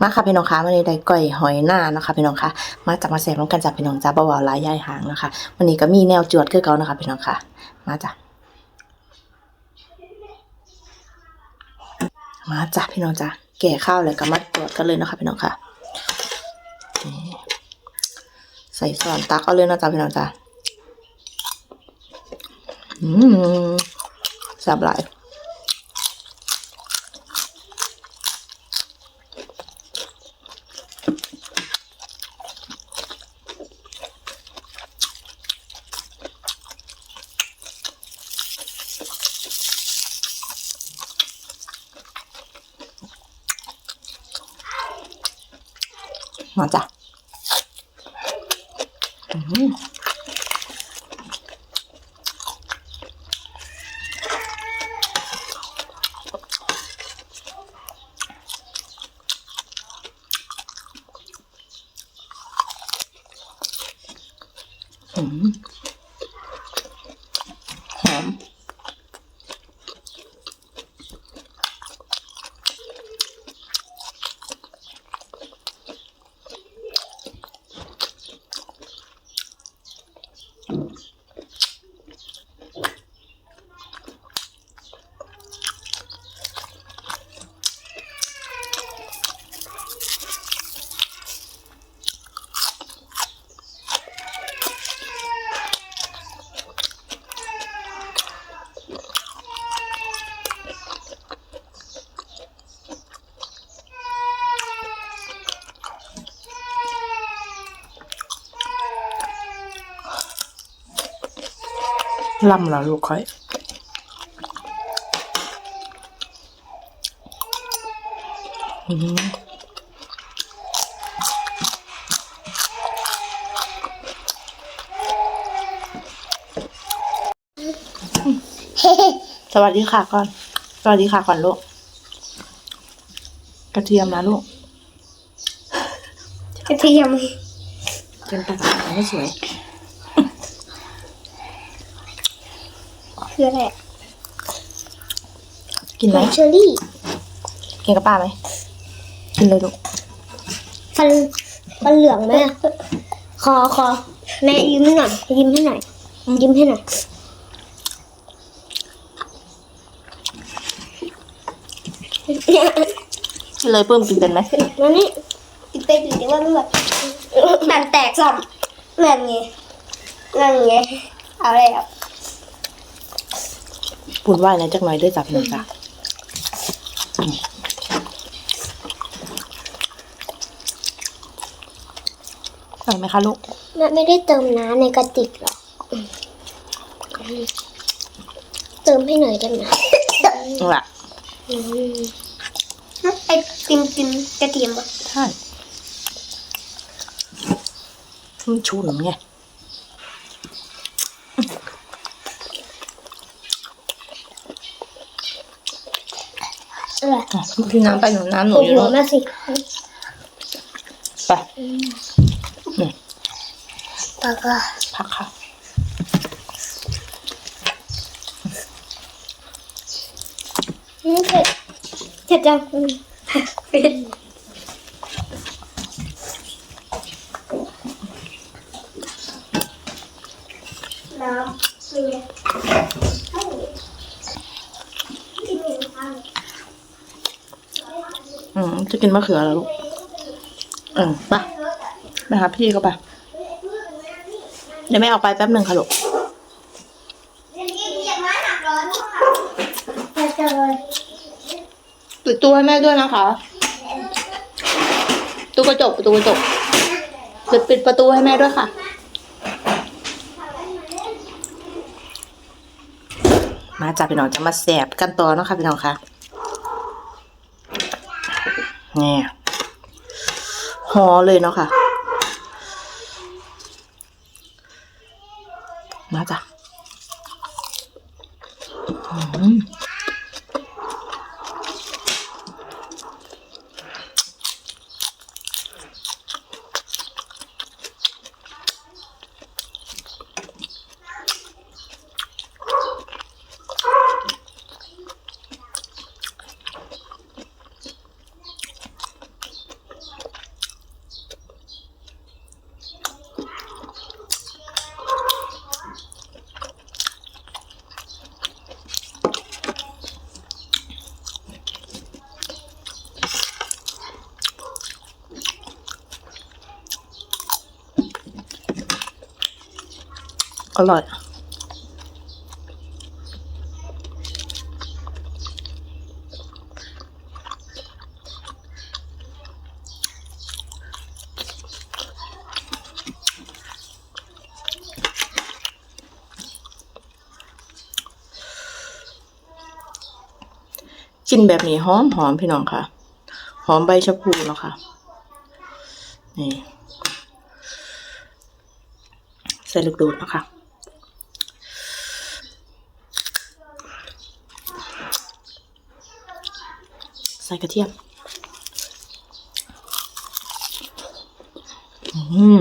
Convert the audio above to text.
มาค่ะพี่น้องคะวันนี้ได้ก้อยหอยหน้านะคะพี่น้องคะมาจากมาแสบน้องกันจากพี่น้องจ้าบ่าวๆลายยายหางนะคะ วันนี้ก็มีแนวจวดคือเก่านะคะพี่น้องคะมาจ้ะมาจ้ะพี่น้องจ้ะแก่ข้าวเลยก็มาจวดกันเลยนะคะพี่น้องคะนี่ใส่ซอนตักเอาเลยนะจ้ะพี่น้องจ้ะอืมแซ่บหลาย มาจ้ะ ล่ำแล้วลูกค่อยอืมสวัสดีค่ะก่อน สวัสดีค่ะก่อนลูก กระเทียมนะลูก กระเทียมเทียมตาสไม่สวย คืออะไรกินไหมเชอรี่กินกับป้าไหมกินเลยลูกฟันฟันเหลืองไหมอะคอคอแม่ยิ้มให้หน่อยยิ้มให้หน่อยยิ้มให้หน่อยกินเลยเพิ่มกินเป็นไหมนั่นนี่ติดไปติดแต่ว่ามันแบบมันแตกซ้ำนั่นไงนั่นไงเอาเลย ครับปุ่นไหวนะจักหน่อยด้วยจับหนึ่งจ้ะอืมใส่ไหมคะลูกแม่ไม่ได้เติมน้ำในกระติกหรอกเติมให้หน่อยได้ไหมนั่นแหละอืมไอติมกินกระเทียมปะใช่มันชุนไง อร่อย อะ พี่น้ำไปหนูน้ำหนูโอ้อยู่โหลูกแม่สิไปแล้วก็พักค่ะอืมเผ็ดเผ็ดจังอืมเผ็ดน้ำเปรี้ยวให้กินหนึ่งครั้ง อืมจะกินมะเขือแล้วลูกเออไปไปหาพี่เขาไปเดี๋ยวแม่ออกไปแป๊บหนึ่งค่ะลูกติดตู้ให้แม่ด้วยนะคะตู้กระจกประตูกระจกปิดปิดประตูให้แม่ด้วยค่ะมาจากพี่น้องจะมาแสบกันต่อเนาะค่ะพี่น้องค่ะ นี่หอเลยเนาะค่ะ มาจ้ะ อร่อยกินแบบนี้หอมหอมพี่น้องค่ะ หอมใบชะพูเนาะค่ะ นี่ ใส่ลูกโดดเนาะคะ ส่กระเทียม อืม